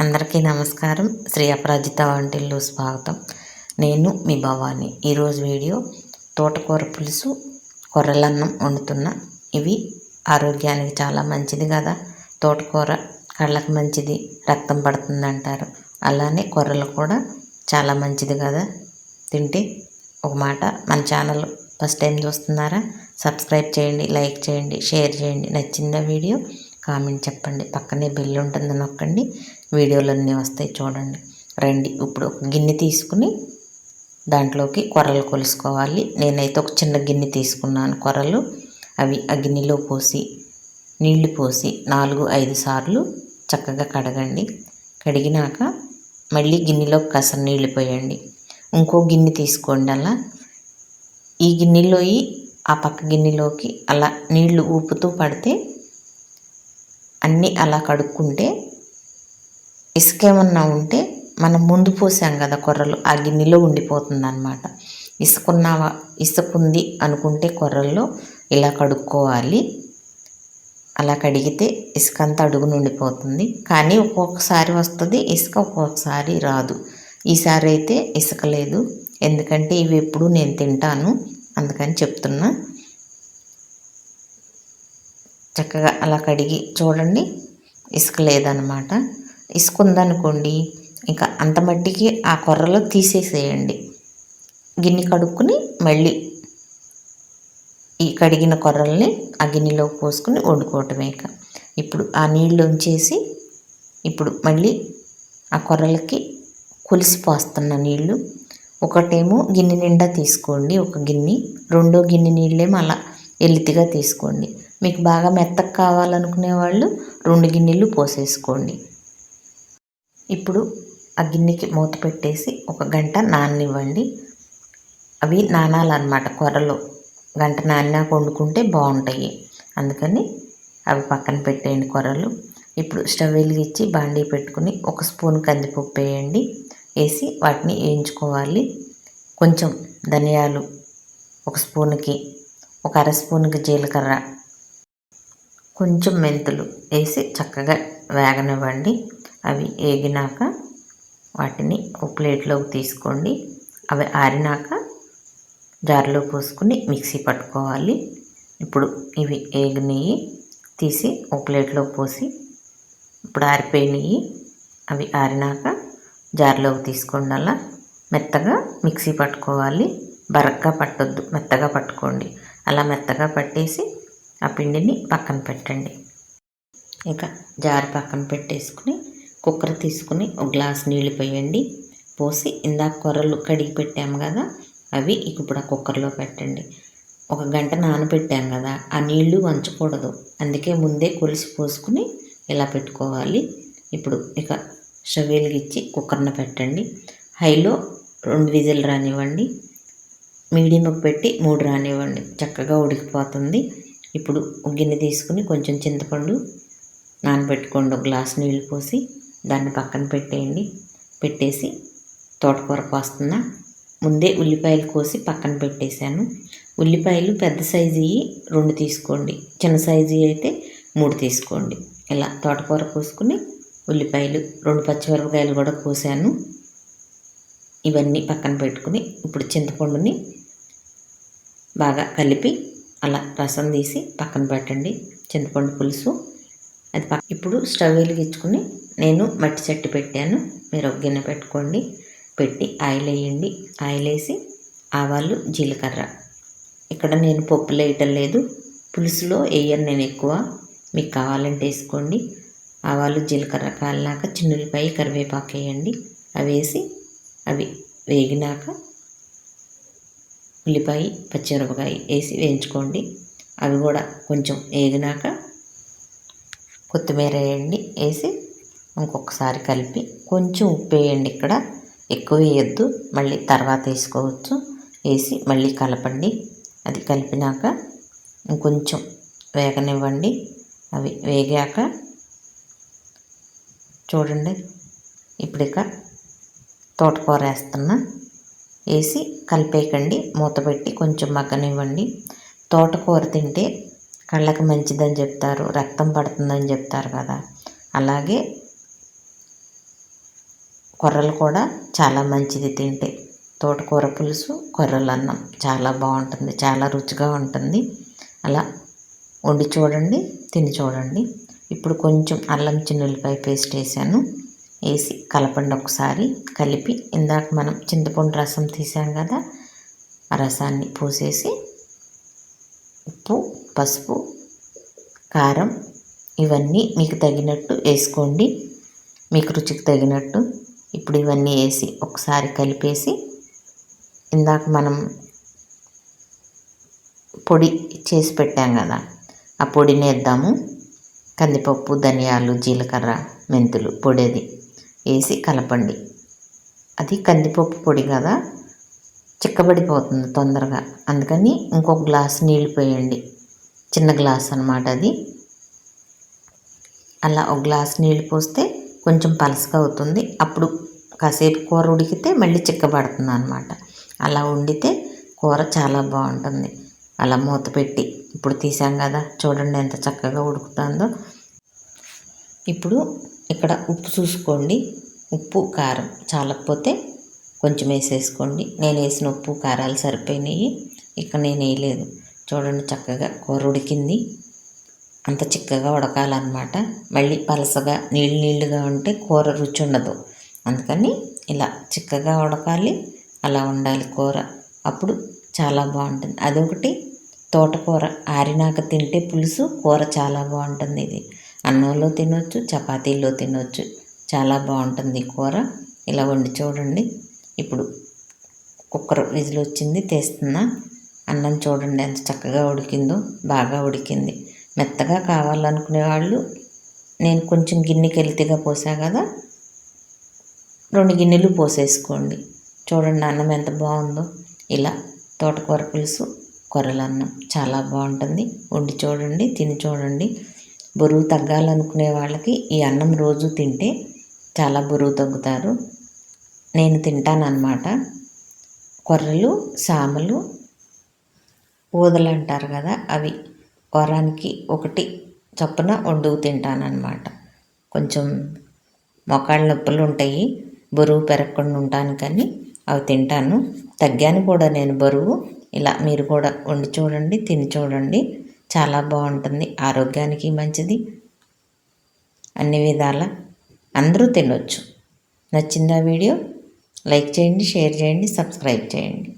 అందరికీ నమస్కారం. శ్రీ అపరాజిత వంటిల్లు స్వాగతం. నేను మీ భవాని. ఈరోజు వీడియో తోటకూర పులుసు కొర్రలన్నం వండుతున్నా. ఇవి ఆరోగ్యానికి చాలా మంచిది కదా. తోటకూర కళ్ళకు మంచిది రక్తం పడుతుంది అంటారు. అలానే కొర్రలు కూడా చాలా మంచిది కదా. తింటే ఒక మాట మన ఛానల్ ఫస్ట్ టైం చూస్తున్నారా? సబ్స్క్రైబ్ చేయండి లైక్ చేయండి షేర్ చేయండి. నచ్చిందా వీడియో? కామెంట్ చెప్పండి. పక్కనే బెల్ ఉంటుంది నొక్కండి. వీడియోలు అన్నీ వస్తాయి చూడండి. రండి. ఇప్పుడు ఒక గిన్నె తీసుకుని దాంట్లోకి కొరలు కొలుసుకోవాలి. నేనైతే ఒక చిన్న గిన్నె తీసుకున్నాను. కొరలు అవి ఆ గిన్నెలో పోసి నీళ్ళు పోసి నాలుగు ఐదు సార్లు చక్కగా కడగండి. కడిగినాక మళ్ళీ గిన్నెలో కసర నీళ్ళు పోయండి. ఇంకో గిన్నె తీసుకోండి అలా. ఈ గిన్నెలోయి ఆ పక్క గిన్నెలోకి అలా నీళ్ళు ఊపుతూ పడితే అన్నీ అలా కడుక్కుంటే ఇసుక ఏమన్నా ఉంటే మనం ముందు పోసాం కదా కొర్రలు ఆ గిన్నెలో ఉండిపోతుంది అనమాట ఇసుకున్నావా ఇసుకుంది అనుకుంటే కొర్రల్లో ఇలా కడుక్కోవాలి. అలా కడిగితే ఇసుక అంతా అడుగు ఉండిపోతుంది. కానీ ఒక్కొక్కసారి వస్తుంది ఇసుక ఒక్కొక్కసారి రాదు. ఈసారి అయితే ఇసుక లేదు. ఎందుకంటే ఇవి ఎప్పుడు నేను తింటాను. అందుకని చెప్తున్నా. చక్కగా అలా కడిగి చూడండి. ఇసుక లేదనమాట ఇసుక ఉందనుకోండి ఇంకా అంత మట్టికి ఆ కొర్రలో తీసేసేయండి. గిన్నె కడుక్కుని మళ్ళీ ఈ కడిగిన కొర్రల్ని ఆ గిన్నెలో పోసుకుని వండుకోవటమే ఇక. ఇప్పుడు ఆ నీళ్ళు ఉంచేసి ఇప్పుడు మళ్ళీ ఆ కొర్రలకి కొలిసి పోస్తున్న నీళ్ళు. ఒకటేమో గిన్నె నిండా తీసుకోండి. ఒక గిన్నె రెండో గిన్నె నీళ్ళేమో అలా ఎల్లితిగా తీసుకోండి. మీకు బాగా మెత్తగా కావాలనుకునే వాళ్ళు రెండు గిన్నెలు పోసేసుకోండి. ఇప్పుడు ఆ గిన్నెకి మూత పెట్టేసి ఒక గంట నాననివ్వండి. అవి నానాలన్నమాట కూరలో గంట నానినాక వండుకుంటే బాగుంటాయి. అందుకని అవి పక్కన పెట్టేయండి కూరలు ఇప్పుడు స్టవ్ వెలిగించి బాండీ పెట్టుకుని ఒక స్పూన్ కందిపప్పు వేయండి. వేసి వాటిని వేయించుకోవాలి. కొంచెం ధనియాలు ఒక స్పూన్కి ఒక అర స్పూన్కి జీలకర్ర కొంచెం మెంతులు వేసి చక్కగా వేగనివ్వండి. అవి వేగినాక వాటిని ఒక ప్లేట్లోకి తీసుకోండి. అవి ఆరినాక జార్లో పోసుకుని మిక్సీ పట్టుకోవాలి. ఇప్పుడు ఇవి వేగినవి తీసి ఒక ప్లేట్లో పోసి ఇప్పుడు ఆరిపోయినవి అవి ఆరినాక జార్లోకి తీసుకోండి అలా. మెత్తగా మిక్సీ పట్టుకోవాలి. బరగ్గా పట్టొద్దు. మెత్తగా పట్టుకోండి. అలా మెత్తగా పట్టేసి ఆ పిండిని పక్కన పెట్టండి. ఇక జారు పక్కన పెట్టేసుకుని కుక్కర్ తీసుకుని ఒక గ్లాస్ నీళ్ళు పోయండి. పోసి ఇందాక కూరలు కడిగి పెట్టాము కదా అవి ఇప్పుడు ఆ కుక్కర్లో పెట్టండి. ఒక గంట నానబెట్టాం కదా ఆ నీళ్ళు వంచకూడదు. అందుకే ముందే కొలిసి పోసుకుని ఇలా పెట్టుకోవాలి. ఇప్పుడు ఇక స్టవ్ వెలిగించి కుక్కర్ని పెట్టండి. హైలో రెండు విజిల్ రానివ్వండి. మీడియంకి పెట్టి మూడు రానివ్వండి. చక్కగా ఉడికిపోతుంది. ఇప్పుడు గిన్నె తీసుకుని కొంచెం చింతపండు నానబెట్టుకోండి. ఒక గ్లాస్ నీళ్ళు పోసి దాన్ని పక్కన పెట్టేయండి. పెట్టేసి తోటకూర కోస్తున్నా ముందే ఉల్లిపాయలు కోసి పక్కన పెట్టేశాను. ఉల్లిపాయలు పెద్ద సైజు రెండు తీసుకోండి. చిన్న సైజు అయితే మూడు తీసుకోండి. ఇలా తోటకూర కోసుకుని ఉల్లిపాయలు రెండు పచ్చిమిరపకాయలు కూడా కోసాను. ఇవన్నీ పక్కన పెట్టుకుని ఇప్పుడు చింతపండుని బాగా కలిపి అలా రసం తీసి పక్కన పెట్టండి. చింతపండు పులుసు. అది పక్క ఇప్పుడు స్టవ్ వెలిగించుకుని నేను మట్టి చెట్టు పెట్టాను. మీరు ఒక గిన్నె పెట్టుకోండి. పెట్టి ఆయిల్ వేయండి. ఆయిల్ వేసి ఆవాలు జీలకర్ర. ఇక్కడ నేను పప్పులు వేయటం లేదు. పులుసులో వేయను నేను ఎక్కువ. మీకు కావాలంటే వేసుకోండి. ఆవాలు జీలకర్ర కాలినాక చిన్నులపై కరివేపాకు వేయండి. అవి వేసి అవి వేగినాక ఉల్లిపాయ పచ్చిమిరపకాయ వేసి వేయించుకోండి. అవి కూడా కొంచెం వేగినాక కొత్తిమీర వేయండి. వేసి ఇంకొకసారి కలిపి కొంచెం ఉప్పు వేయండి ఇక్కడ. ఎక్కువ వేయొద్దు. మళ్ళీ తర్వాత వేసుకోవచ్చు. వేసి మళ్ళీ కలపండి. అది కలిపినాక ఇంకొంచెం వేగనివ్వండి. అవి వేగాక చూడండి. ఇప్పుడు ఇక తోటకూర వేస్తున్నా. వేసి కలిపేయకండి. మూత పెట్టి కొంచెం మగ్గనివ్వండి. తోటకూర తింటే కళ్ళకి మంచిదని చెప్తారు రక్తం పడుతుందని చెప్తారు కదా. అలాగే కొర్రలు కూడా చాలా మంచిది తింటే. తోటకూర పులుసు కొర్రలు అన్నం చాలా బాగుంటుంది చాలా రుచిగా ఉంటుంది. అలా వండి చూడండి తిని చూడండి. ఇప్పుడు కొంచెం అల్లం చిన్నులపై పేస్ట్ వేసాను. వేసి కలపండి ఒకసారి. కలిపి ఇందాక మనం చింతపండు రసం తీసాం కదా ఆ రసాన్ని పోసేసి ఉప్పు పసుపు కారం ఇవన్నీ మీకు తగినట్టు వేసుకోండి. మీకు రుచికి తగినట్టు. ఇప్పుడు ఇవన్నీ వేసి ఒకసారి కలిపేసి ఇందాక మనం పొడి చేసి పెట్టాం కదా ఆ పొడిని వేద్దాము. కందిపప్పు ధనియాలు జీలకర్ర మెంతులు పొడిది. వేసి కలపండి. అది కందిపప్పు పొడి కదా? చిక్కబడిపోతుంది తొందరగా. అందుకని ఇంకొక గ్లాస్ నీళ్ళు పోయండి. చిన్న గ్లాస్ అనమాట అది. అలా ఒక గ్లాస్ నీళ్ళు పోస్తే కొంచెం పలసగా అవుతుంది. అప్పుడు కాసేపు కూర ఉడికితే మళ్ళీ చిక్కబడుతుంది అనమాట అలా వండితే కూర చాలా బాగుంటుంది. అలా మూత పెట్టి ఇప్పుడు తీసాం కదా? చూడండి ఎంత చక్కగా ఉడుకుతుందో. ఇప్పుడు ఇక్కడ ఉప్పు చూసుకోండి. ఉప్పు కారం చాలకపోతే కొంచెం వేసేసుకోండి. నేను వేసిన ఉప్పు కారాలు సరిపోయినాయి. ఇక్కడ నేను వేయలేదు. చూడండి చక్కగా కూర ఉడికింది. అంత చిక్కగా ఉడకాలన్నమాట. మళ్ళీ పలసగా నీళ్ళు నీళ్ళుగా ఉంటే కూర రుచి ఉండదు. అందుకని ఇలా చిక్కగా ఉడకాలి అలా ఉండాలి కూర. అప్పుడు చాలా బాగుంటుంది. అదొకటి తోటకూర ఆరినాక తింటే పులుసు కూర చాలా బాగుంటుంది ఇది. అన్నంలో తినొచ్చు చపాతీల్లో తినొచ్చు. చాలా బాగుంటుంది కూర. ఇలా వండి చూడండి. ఇప్పుడు కుక్కర్ విజిల్ వచ్చింది తీస్తున్నా. అన్నం చూడండి ఎంత చక్కగా ఉడికిందో బాగా ఉడికింది. మెత్తగా కావాలనుకునే వాళ్ళు నేను కొంచెం గిన్నెకి వెళ్తిగా పోసా కదా రెండు గిన్నెలు పోసేసుకోండి. చూడండి అన్నం ఎంత బాగుందో. ఇలా తోటకూర పులుసు కొరలన్నం చాలా బాగుంటుంది. వండి చూడండి తిని చూడండి. బరువు తగ్గాలనుకునే వాళ్ళకి ఈ అన్నం రోజు తింటే చాలా బరువు తగ్గుతారు. నేను తింటానన్నమాట. కొర్రలు సామలు ఊదలు అంటారు కదా అవి వారానికి ఒకటి చొప్పున వండుకు తింటానన్నమాట. కొంచెం మొకాళ్ళ నొప్పులు ఉంటాయి బరువు పెరగకుండా ఉంటాను కానీ అవి తింటాను. తగ్గాను కూడా నేను బరువు. ఇలా మీరు కూడా వండి చూడండి తిని చూడండి. చాలా బాగుంటుంది. ఆరోగ్యానికి మంచిది. అన్ని విధాల అందరూ తినొచ్చు. నచ్చిందా వీడియో? లైక్ చేయండి షేర్ చేయండి సబ్స్క్రైబ్ చేయండి.